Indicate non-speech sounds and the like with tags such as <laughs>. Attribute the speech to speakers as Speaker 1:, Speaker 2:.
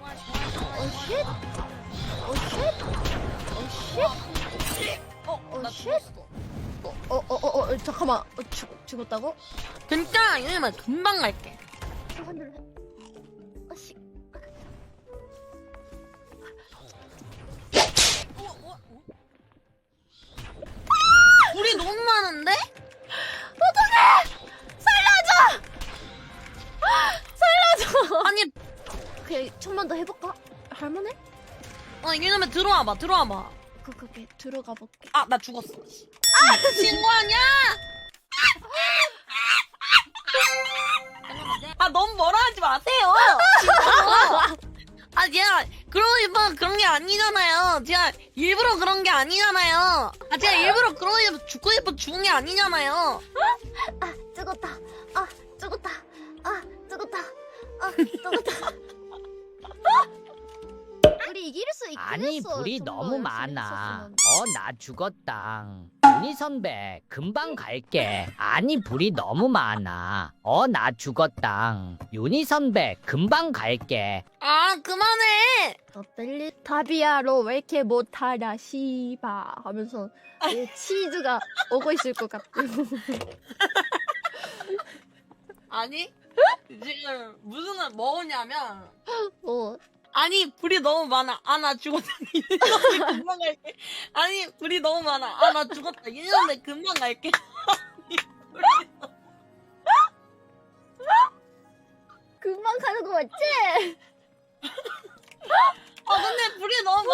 Speaker 1: 쉣? 어 쉣? 어 쉣?
Speaker 2: 어,
Speaker 1: 어,
Speaker 2: 나
Speaker 1: 쉣.
Speaker 2: 죽었어.
Speaker 1: 어 어 어어 잠깐만 어, 죽 죽었다고?
Speaker 2: 진짜 이러면 금방 갈게.
Speaker 1: 잠깐 눌러. 아씨.
Speaker 2: 우리 너무 많은데?
Speaker 1: 그냥 천만 더 해볼까? 할만해?
Speaker 2: 어, 이놈에 들어와봐, 들어와봐.
Speaker 1: 그 그게 들어가 볼게.
Speaker 2: 아, 나 죽었어. 아, 신고하냐? 아, 너무 뭐라 하지 마세요. 진짜로. 아, 제가 싶어 그런 게 아니잖아요. 제가 일부러 그런 게 아니잖아요. 아, 제가 일부러 싶어 죽고 싶어 죽은 게 아니잖아요.
Speaker 1: 아 죽었다. 아 죽었다. 아 죽었다. 아 죽었다. 우리 이길 수 있긴
Speaker 3: 아니
Speaker 1: 했어.
Speaker 3: 불이 너무
Speaker 1: 열심히
Speaker 3: 많아.
Speaker 1: 했었으면.
Speaker 3: 어 나 죽었다. 윤희 선배 금방 갈게. 아니 불이 너무 많아. 어 나 죽었다. 윤희 선배 금방 갈게.
Speaker 2: 아, 그만해.
Speaker 1: 너 벨리 타비아로 왜 이렇게 못하냐 시바 하면서 이 치즈가 <laughs> 오고 있을 것 같고
Speaker 2: 아니, 지금 무슨 걸 먹었냐면,
Speaker 1: 뭐
Speaker 2: 아니, 불이 너무 많아. 아, 나 죽었다. <laughs> 이년데 금방 갈게. 아니, 불이 너무 많아. 아, 나 죽었다. 이년데 금방 갈게. 아니, 불이 너무-
Speaker 1: 금방 가는 거 맞지?
Speaker 2: 아, 근데 불이 너무?